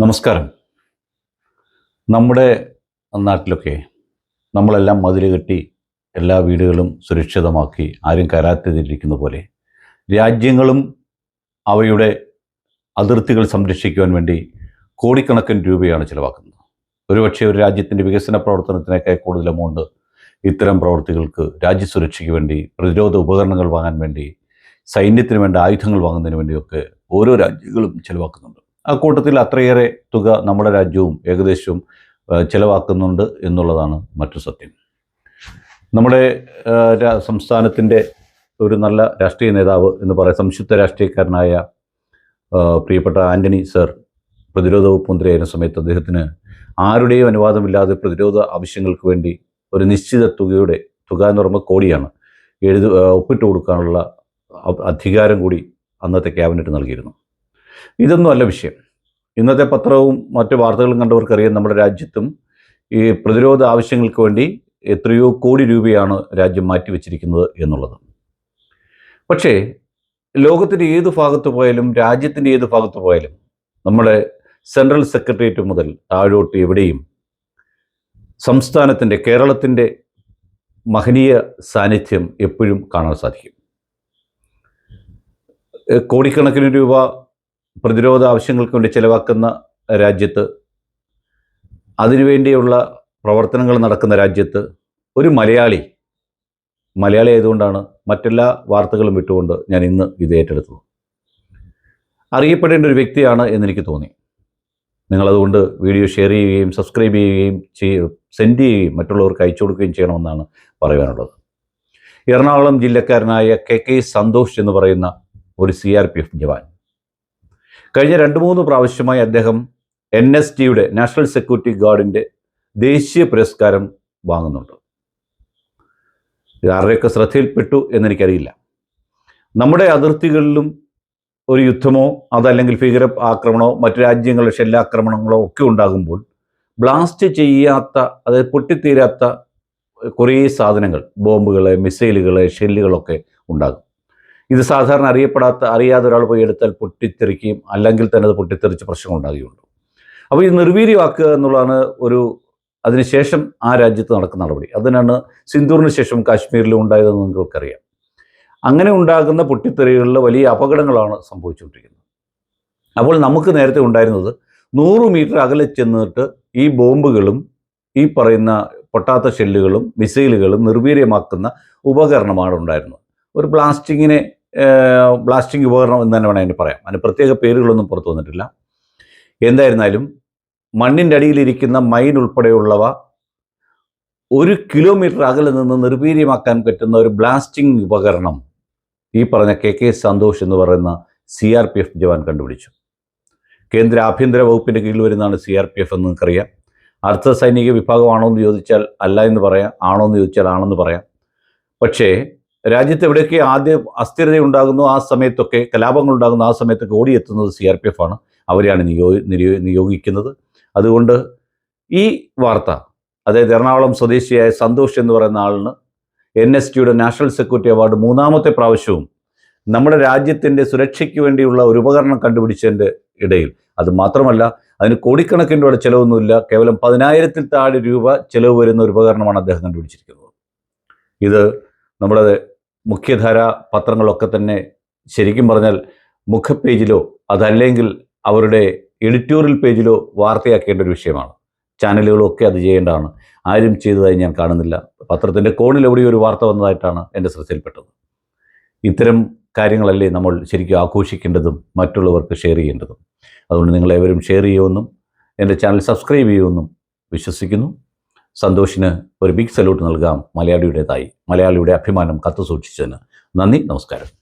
നമസ്കാരം. നമ്മുടെ നാട്ടിലൊക്കെ നമ്മളെല്ലാം മതിൽ കെട്ടി എല്ലാ വീടുകളും സുരക്ഷിതമാക്കി ആരും കരാത്തതിരിക്കുന്ന പോലെ രാജ്യങ്ങളും അവയുടെ അതിർത്തികൾ സംരക്ഷിക്കുവാൻ വേണ്ടി കോടിക്കണക്കിന് രൂപയാണ് ചിലവാക്കുന്നത്. ഒരുപക്ഷെ ഒരു രാജ്യത്തിന്റെ വികസന പ്രവർത്തനത്തിനൊക്കെ കൂടുതൽ എമൗണ്ട് ഇത്തരം പ്രവർത്തികൾക്ക് രാജ്യസുരക്ഷയ്ക്ക് വേണ്ടി പ്രതിരോധ ഉപകരണങ്ങൾ വാങ്ങാൻ വേണ്ടി സൈന്യത്തിന് വേണ്ട ആയുധങ്ങൾ വാങ്ങുന്നതിന് വേണ്ടിയൊക്കെ ഓരോ രാജ്യങ്ങളും ചിലവാക്കുന്നുണ്ട്. ആ കൂട്ടത്തിൽ അത്രയേറെ തുക നമ്മുടെ രാജ്യവും ഏകദേശം ചിലവാക്കുന്നുണ്ട് എന്നുള്ളതാണ് മറ്റു സത്യം. നമ്മുടെ സംസ്ഥാനത്തിന്റെ ഒരു നല്ല രാഷ്ട്രീയ നേതാവ് എന്ന് പറയാം സംയുക്ത രാഷ്ട്രീയക്കാരനായ പ്രിയപ്പെട്ട ആന്റണി സർ പ്രതിരോധ വകുപ്പ് മന്ത്രിയായിരുന്ന സമയത്ത് അദ്ദേഹത്തിന് ആരുടെയും അനുവാദമില്ലാതെ പ്രതിരോധ ആവശ്യങ്ങൾക്ക് വേണ്ടി ഒരു നിശ്ചിത തുകയുടെ തുക എന്ന് പറയുമ്പോൾ കോടിയാണ് എഴുതി ഒപ്പിട്ട് കൊടുക്കാനുള്ള അധികാരം കൂടി അന്നത്തെ ക്യാബിനറ്റ് നൽകിയിരുന്നു. ഇതൊന്നും അല്ല വിഷയം. ഇന്നത്തെ പത്രവും മറ്റു വാർത്തകളും കണ്ടവർക്കറിയാം നമ്മുടെ രാജ്യത്തും ഈ പ്രതിരോധ ആവശ്യങ്ങൾക്ക് വേണ്ടി എത്രയോ കോടി രൂപയാണ് രാജ്യം മാറ്റിവെച്ചിരിക്കുന്നത് എന്നുള്ളത്. പക്ഷേ ലോകത്തിന്റെ ഏത് ഭാഗത്ത് പോയാലും രാജ്യത്തിന്റെ ഏത് ഭാഗത്ത് പോയാലും നമ്മുടെ സെൻട്രൽ സെക്രട്ടേറിയറ്റ് മുതൽ താഴോട്ട് എവിടെയും സംസ്ഥാനത്തിന്റെ കേരളത്തിന്റെ മഹനീയ സാന്നിധ്യം എപ്പോഴും കാണാൻ സാധിക്കും. കോടിക്കണക്കിന് രൂപ പ്രതിരോധ ആവശ്യങ്ങൾക്ക് വേണ്ടി ചിലവാക്കുന്ന രാജ്യത്ത് അതിനുവേണ്ടിയുള്ള പ്രവർത്തനങ്ങൾ നടക്കുന്ന രാജ്യത്ത് ഒരു മലയാളി മലയാളി ആയതുകൊണ്ടാണ് മറ്റെല്ലാ വാർത്തകളും വിട്ടുകൊണ്ട് ഞാൻ ഇന്ന് ഇത് ഏറ്റെടുത്തത്. അറിയപ്പെടേണ്ട ഒരു വ്യക്തിയാണ് എന്നെനിക്ക് തോന്നി. നിങ്ങളതുകൊണ്ട് വീഡിയോ ഷെയർ ചെയ്യുകയും സബ്സ്ക്രൈബ് ചെയ്യുകയും ചെയ്യ സെൻഡ് ചെയ്യുകയും മറ്റുള്ളവർക്ക് അയച്ചു കൊടുക്കുകയും ചെയ്യണമെന്നാണ് പറയാനുള്ളത്. എറണാകുളം ജില്ലക്കാരനായ കെ കെ സന്തോഷ് എന്ന് പറയുന്ന ഒരു C R P F jawan കഴിഞ്ഞ രണ്ട് മൂന്ന് പ്രാവശ്യമായി അദ്ദേഹം എൻ എസ് ടിയുടെ നാഷണൽ സെക്യൂരിറ്റി ഗാർഡിന്റെ ദേശീയ പുരസ്കാരം വാങ്ങുന്നുണ്ട്. ആരുടെയൊക്കെ ശ്രദ്ധയിൽപ്പെട്ടു എന്നെനിക്കറിയില്ല. നമ്മുടെ അതിർത്തികളിലും ഒരു യുദ്ധമോ അതല്ലെങ്കിൽ ഭീകര ആക്രമണമോ മറ്റു രാജ്യങ്ങളുടെ ഷെല്ലാക്രമണങ്ങളോ ഒക്കെ ഉണ്ടാകുമ്പോൾ ബ്ലാസ്റ്റ് ചെയ്യാത്ത അതായത് പൊട്ടിത്തീരാത്ത കുറേ സാധനങ്ങൾ ബോംബുകൾ മിസൈലുകൾ ഷെല്ലുകളൊക്കെ ഉണ്ടാകും. ഇത് സാധാരണ അറിയപ്പെടാത്ത അറിയാതെ ഒരാൾ പോയി എടുത്താൽ പൊട്ടിത്തെറിക്കുകയും അല്ലെങ്കിൽ തന്നെ അത് പൊട്ടിത്തെറിച്ച് പ്രശ്നം ഉണ്ടാകുകയുള്ളു. അപ്പോൾ ഇത് നിർവീര്യമാക്കുക എന്നുള്ളതാണ് ഒരു അതിനുശേഷം ആ രാജ്യത്ത് നടക്കുന്ന നടപടി. അതിനാണ് സിന്ദൂറിന് ശേഷം കാശ്മീരിലും ഉണ്ടായതെന്ന് നിങ്ങൾക്കറിയാം. അങ്ങനെ ഉണ്ടാകുന്ന പൊട്ടിത്തെറികളിൽ വലിയ അപകടങ്ങളാണ് സംഭവിച്ചുകൊണ്ടിരിക്കുന്നത്. അപ്പോൾ നമുക്ക് നേരത്തെ ഉണ്ടായിരുന്നത് നൂറ് മീറ്റർ അകലെ ചെന്നിട്ട് ഈ ബോംബുകളും ഈ പറയുന്ന പൊട്ടാത്ത ഷെല്ലുകളും മിസൈലുകളും നിർവീര്യമാക്കുന്ന ഉപകരണമാണ് ഉണ്ടായിരുന്നത്. ഒരു ബ്ലാസ്റ്റിങ്ങിനെ ബ്ലാസ്റ്റിംഗ് ഉപകരണം എന്ന് തന്നെ വേണം അതിന് പറയാം അതിന് പ്രത്യേക പേരുകളൊന്നും പുറത്തു വന്നിട്ടില്ല. എന്തായിരുന്നാലും മണ്ണിന്റെ അടിയിലിരിക്കുന്ന മൈൻ ഉൾപ്പെടെയുള്ളവ ഒരു കിലോമീറ്റർ അകലെ നിന്ന് നിർവീര്യമാക്കാൻ പറ്റുന്ന ഒരു ബ്ലാസ്റ്റിംഗ് ഉപകരണം ഈ പറഞ്ഞ കെ കെ സന്തോഷ് എന്ന് പറയുന്ന C R P F jawan കണ്ടുപിടിച്ചു. കേന്ദ്ര ആഭ്യന്തര വകുപ്പിന്റെ കീഴിൽ വരുന്നതാണ് സി ആർ പി എഫ് എന്ന് നിങ്ങൾക്കറിയാം. അർദ്ധ സൈനിക വിഭാഗമാണോ എന്ന് ചോദിച്ചാൽ അല്ല എന്ന് പറയാം. ആണോ എന്ന് ചോദിച്ചാൽ ആണെന്ന് പറയാം. പക്ഷേ രാജ്യത്ത് എവിടെയൊക്കെ ആദ്യം അസ്ഥിരത ഉണ്ടാകുന്നു ആ സമയത്തൊക്കെ കലാപങ്ങൾ ഉണ്ടാകുന്ന ആ സമയത്തൊക്കെ ഓടിയെത്തുന്നത് സി ആർ പി എഫ് ആണ്. അവരെയാണ് നിയോ നിയോ നിയോഗിക്കുന്നത്. അതുകൊണ്ട് ഈ വാർത്ത അതായത് എറണാകുളം സ്വദേശിയായ സന്തോഷ് എന്ന് പറയുന്ന ആളിന് എൻ എസ് ടിയുടെ നാഷണൽ സെക്യൂരിറ്റി അവാർഡ് മൂന്നാമത്തെ പ്രാവശ്യവും നമ്മുടെ രാജ്യത്തിന്റെ സുരക്ഷയ്ക്ക് വേണ്ടിയുള്ള ഒരു ഉപകരണം കണ്ടുപിടിച്ചതിന്റെ ഇടയിൽ. അത് മാത്രമല്ല അതിന് കോടിക്കണക്കിന് രൂപ ചിലവൊന്നുമില്ല. കേവലം പതിനായിരത്തിൽ താഴെ രൂപ ചിലവ് വരുന്ന ഒരു ഉപകരണമാണ് അദ്ദേഹം കണ്ടുപിടിച്ചിരിക്കുന്നത്. ഇത് നമ്മുടെ മുഖ്യധാര പത്രങ്ങളൊക്കെ തന്നെ ശരിക്കും പറഞ്ഞാൽ മുഖപേജിലോ അതല്ലെങ്കിൽ അവരുടെ എഡിറ്റോറിയൽ പേജിലോ വാർത്തയാക്കേണ്ട ഒരു വിഷയമാണ്. ചാനലുകളൊക്കെ അത് ചെയ്യേണ്ടതാണ്. ആരും ചെയ്തതായി ഞാൻ കാണുന്നില്ല. പത്രത്തിന്റെ കോണിൽ എവിടെയോ ഒരു വാർത്ത വന്നതായിട്ടാണ് എന്റെ ശ്രദ്ധയിൽപ്പെട്ടത്. ഇത്തരം കാര്യങ്ങളല്ലേ നമ്മൾ ശരിക്കും ആഘോഷിക്കേണ്ടതും മറ്റുള്ളവർക്ക് ഷെയർ ചെയ്യേണ്ടതും. അതുകൊണ്ട് നിങ്ങളെവരും ഷെയർ ചെയ്യുമെന്നും എന്റെ ചാനൽ സബ്സ്ക്രൈബ് ചെയ്യുമെന്നും വിശ്വസിക്കുന്നു. സന്തോഷിന് ഒരു ബിഗ് സല്യൂട്ട് നൽകാം മലയാളിയുടേതായി. മലയാളിയുടെ അഭിമാനം കത്തു സൂക്ഷിച്ചതിന് നന്ദി നമസ്കാരം.